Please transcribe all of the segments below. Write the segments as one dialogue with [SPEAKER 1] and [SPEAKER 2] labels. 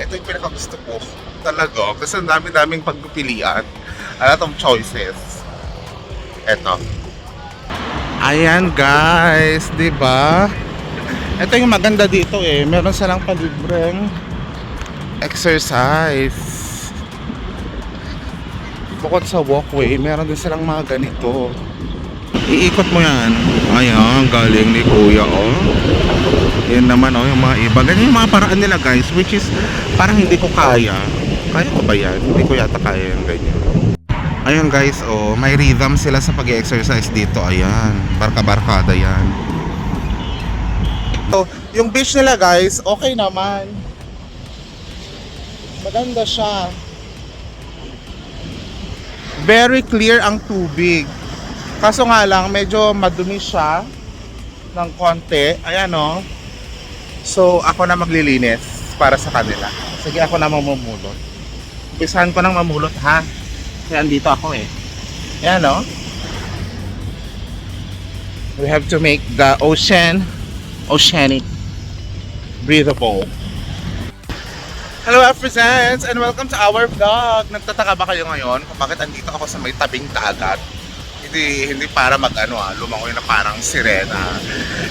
[SPEAKER 1] ito yung pinakagusto ko. Talaga. Kasi ang dami-daming pagpipilian. A lot of choices. Ito. Ayan guys, di ba? Ito yung maganda dito eh. Meron silang palibreng exercise. Bukod sa walkway, meron din silang mga ganito. Iikot mo yan. Ayan, galing ni Kuya, oh. Yan naman, oh, yung mga iba. Ganyan yung mga paraan nila, guys, which is parang hindi ko kaya. Kaya ko ba yan? Hindi ko yata kaya yung ganyan. Ayun guys, oh, may rhythm sila sa pag-exercise dito. Ayan, barka-barkada yan. So, yung beach nila guys, okay naman. Maganda siya. Very clear ang tubig. Kaso nga lang, medyo madumi siya ng konti. Ayan o. So, ako na maglilinis para sa kanila. Sige, ako na mamumulot. Umpisahan ko nang mamulot ha. Kaya andito ako eh. Ayan o. We have to make the ocean oceanic breathable. Hello Afrizans and welcome to our vlog. Nagtataka ba kayo ngayon kung bakit andito ako sa may tabing dagat? Hindi hindi para mag-ano ah, lumangoy na parang sirena.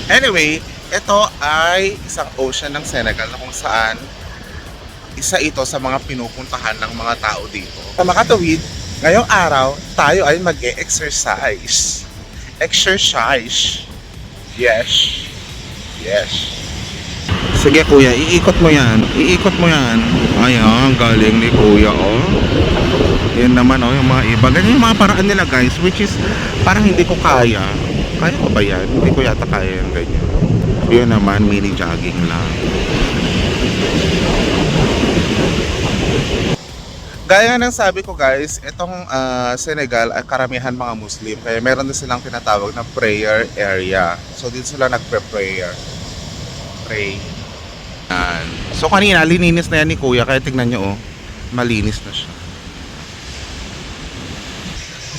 [SPEAKER 1] Anyway, ito ay isang ocean ng Senegal na kung saan isa ito sa mga pinupuntahan ng mga tao dito. Sa makatawid, ngayong araw, tayo ay mag-e-exercise. Exercise. Yes. Yes. Sige kuya, iikot mo yan. Iikot mo yan. Ayan, galing ni kuya, oh. Yan naman, oh, yung mga iba. Ganyan yung mga paraan nila, guys, which is parang hindi ko kaya. Kaya ko ba yan? Hindi ko yata kaya yung ganyan. Yun naman, mini jogging lang. Gaya ng sabi ko guys, itong ah, Senegal ay karamihan mga Muslim. Kaya meron din silang tinatawag na prayer area. So dito sila nagpe-prayer. Pray. Yan. So kanina, lininis na yan ni Kuya. Kaya tingnan nyo oh, malinis na siya.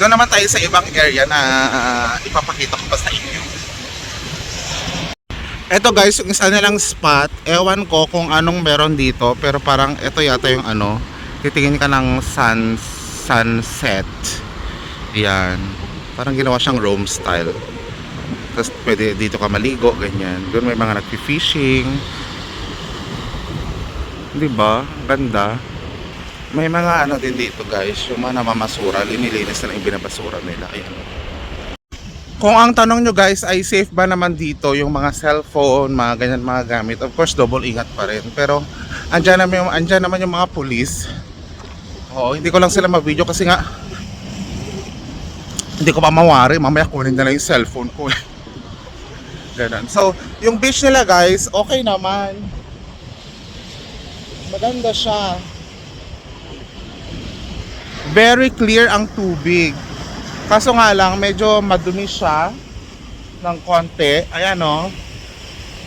[SPEAKER 1] Doon naman tayo sa ibang area na ah, ipapakita ko pa sa inyo. Eto guys, yung isa nilang spot, ewan ko kung anong meron dito, pero parang ito yata yung ano, titingin ka ng sun, sunset. Yan. Parang ginawa siyang Rome style. Tapos pwede dito ka maligo, ganyan. Doon may mga nagpi-fishing. Di ba? Ganda. May mga ano din dito guys, yung mga namamasura, linilinis na lang yung binabasura nila. Ayan. Kung ang tanong nyo guys ay safe ba naman dito yung mga cellphone, mga ganyan mga gamit, of course double ingat pa rin. Pero andyan naman yung, andyan naman yung mga police. Oo, hindi ko lang sila ma-video kasi nga hindi ko pa mawari, mamaya kunin na lang yung cellphone ko. Ganun. So, yung beach nila guys, okay naman. Maganda siya. Very clear ang tubig. Kaso nga lang, medyo madumi siya ng konti. Ayan o.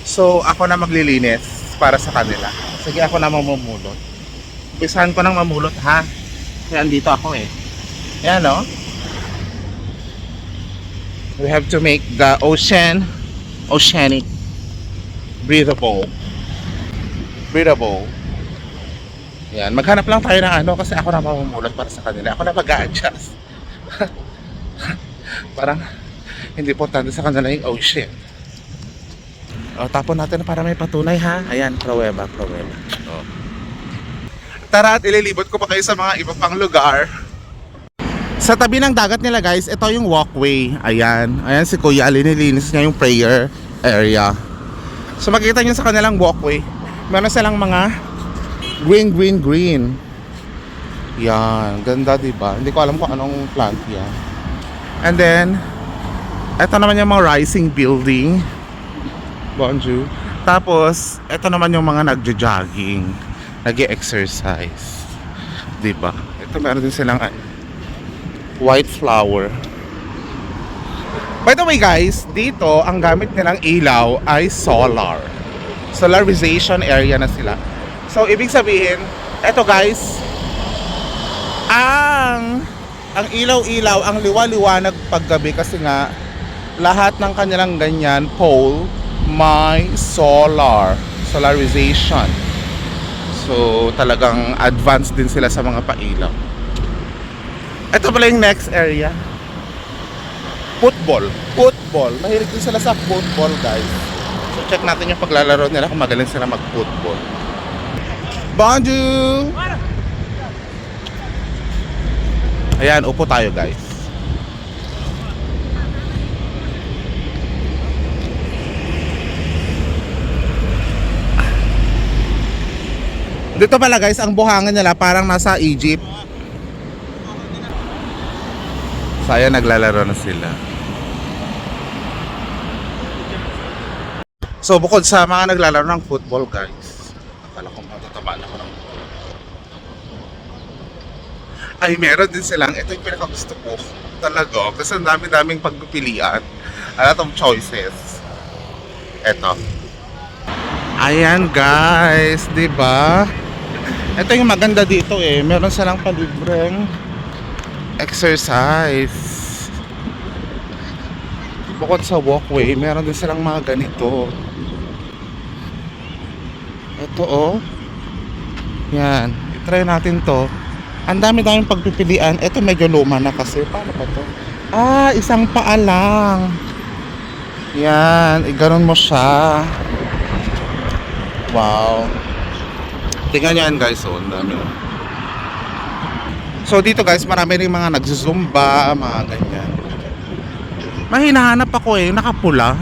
[SPEAKER 1] So, ako na maglilinis para sa kanila. Sige, ako na mamumulot. Umpisahan ko nang mamulot ha. Kaya andito ako eh. Ayan o. We have to make the ocean oceanic breathable. Breathable. Yan, maghanap lang tayo ng ano kasi ako na mamumulot para sa kanila. Ako na mag-a-adjust. Parang hindi importante sa kanila yung ocean. O, tapon natin para may patunay ha. Ayan, pruweba, pruweba. O. Tara at ililibot ko pa kayo sa mga iba pang lugar. Sa tabi ng dagat nila guys, ito yung walkway. Ayan. Ayan si Kuya, linilinis niya yung prayer area. So makikita niyo sa kanilang walkway, meron silang mga green, green, green. Yan, ganda 'di ba? Hindi ko alam kung anong plant 'yan. And then ito naman yung mga rising building. Bonjour. Tapos, ito naman yung mga nagja-jogging, nag-exercise. 'Di ba? Ito meron din silang ano, white flower. By the way guys, dito ang gamit nilang ilaw ay solar. Solarization area na sila. So ibig sabihin, eto guys, ang ang ilaw-ilaw, ang liwa-liwanag paggabi kasi nga lahat ng kanilang ganyan pole may solar, solarization. So, talagang advanced din sila sa mga pailaw. Ito pala yung next area. Football. Football. Mahilig din sila sa football, guys. So, check natin yung paglalaro nila kung magaling sila mag-football. Bonjour! Ayan, upo tayo, guys. Dito pala guys, ang buhangin nila parang nasa Egypt. So ayan, naglalaro na sila. So bukod sa mga naglalaro ng football guys, akala ko matatamaan ako ng ay meron din silang, ito yung pinakagusto ko talaga kasi ang dami-daming pagpipilian. A lot of choices. Eto. Ayan guys di ba? Ito yung maganda dito eh. Meron silang palibreng exercise. Bukod sa walkway meron din silang mga ganito. Ito oh. Yan. Try natin to ang dami daming pagpipilian. Ito medyo luma na kasi. Paano ba to? Ah, isang paa lang. Yan, eh, ganun mo siya. Wow. Tingnan nyo yan guys, oh, ang dami. So dito guys, marami rin mga nagsusumba, mga ganyan. May hinahanap ako eh, nakapula.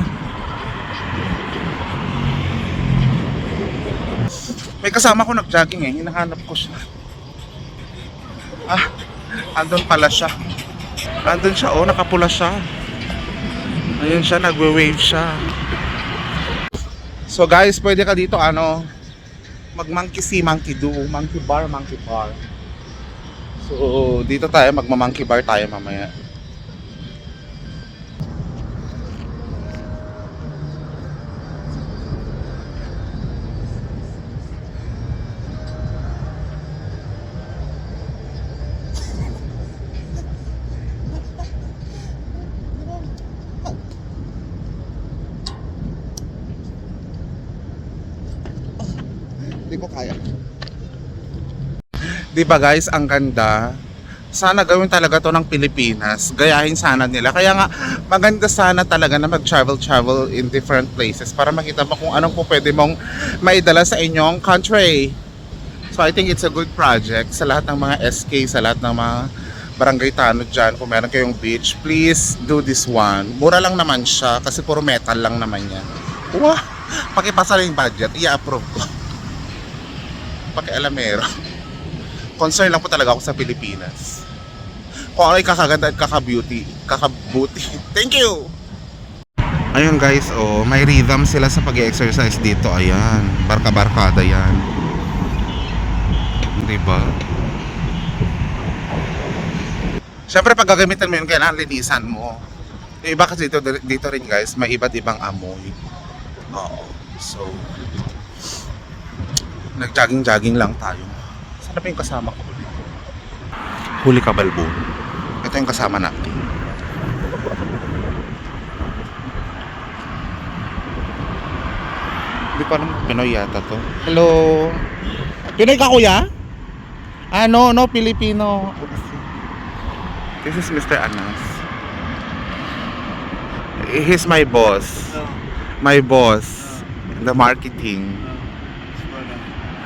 [SPEAKER 1] May kasama ko nag-jogging eh, hinahanap ko siya. Ah, andun pala siya. Andun siya, oh, nakapula siya. Ayun siya, nagwe-wave siya. So guys, pwede ka dito ano, mag monkey see, monkey do, monkey bar, monkey bar. So dito tayo, magma-monkey bar tayo mamaya. Ko kaya. Di ba guys, ang ganda. Sana gawin talaga to ng Pilipinas. Gayahin sana nila. Kaya nga, maganda sana talaga na mag-travel-travel in different places para makita mo kung anong po pwede mong maidala sa inyong country. So I think it's a good project sa lahat ng mga SK, sa lahat ng mga barangay tanod dyan. Kung meron kayong beach, please do this one. Mura lang naman siya kasi puro metal lang naman yan. Wow! Pakipasa yung budget, i-approve ko pakialamero. Concern lang po talaga ako sa Pilipinas. Kung ano yung kakaganda at kakabeauty. Kakabuti. Thank you! Ayun guys, oh, may rhythm sila sa pag exercise dito. Ayan, barka-barkada yan. Diba? Siyempre pag gagamitan mo yun, kailangan linisan mo. Yung iba kasi dito, dito rin guys, may iba't ibang amoy. Oo. So, nag-jogging-jogging lang tayo. Sana pa yung kasama ko? Huli ka balbo. Ito yung kasama natin. Hindi pa naman Pinoy yata to. Hello. Pinoy ka kuya? Ah, no, no, Filipino. This is Mr. Anas. He's my boss. My boss. The marketing.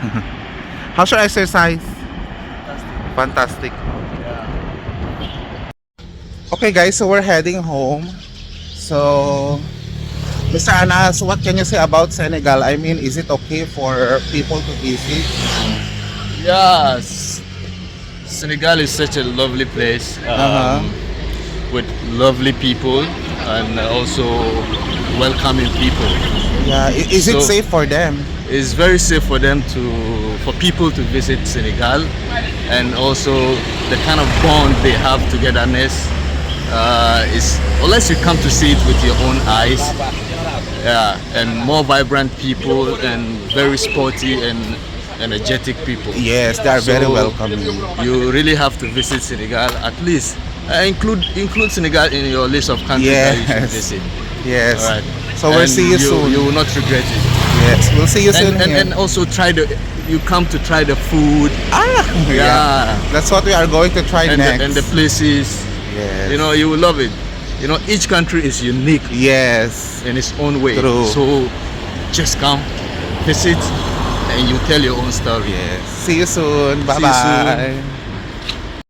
[SPEAKER 1] How's your exercise? Fantastic. Fantastic. Okay guys, so we're heading home. So, Mr. Anas, what can you say about Senegal? I mean, is it okay for people to visit?
[SPEAKER 2] Yes, Senegal is such a lovely place um,
[SPEAKER 1] Uh-huh.
[SPEAKER 2] with lovely people and also welcoming people.
[SPEAKER 1] Yeah, is it
[SPEAKER 2] So-
[SPEAKER 1] safe for them?
[SPEAKER 2] It's very safe for them to, for people to visit Senegal, and also the kind of bond they have togetherness uh, is unless you come to see it with your own eyes. Yeah, and more vibrant people and very sporty and energetic people.
[SPEAKER 1] Yes, they are very
[SPEAKER 2] So,
[SPEAKER 1] welcoming.
[SPEAKER 2] You really have to visit Senegal at least. Uh, include include Senegal in your list of countries that you should
[SPEAKER 1] Yes.
[SPEAKER 2] visit.
[SPEAKER 1] Yes.
[SPEAKER 2] Right.
[SPEAKER 1] So we'll
[SPEAKER 2] And
[SPEAKER 1] see you, soon.
[SPEAKER 2] You will not regret it.
[SPEAKER 1] Yes, we'll see you soon
[SPEAKER 2] And, and,
[SPEAKER 1] here.
[SPEAKER 2] and also try the you come to try the food.
[SPEAKER 1] Ah,
[SPEAKER 2] Yeah.
[SPEAKER 1] That's what we are going to try
[SPEAKER 2] and
[SPEAKER 1] next.
[SPEAKER 2] the, and the places.
[SPEAKER 1] yes.
[SPEAKER 2] You know, you will love it. You know, each country is unique
[SPEAKER 1] Yes.
[SPEAKER 2] in its own way.
[SPEAKER 1] True.
[SPEAKER 2] So just come, visit, and you tell your own story.
[SPEAKER 1] Yes. See you soon. Bye
[SPEAKER 2] See you soon.
[SPEAKER 1] bye.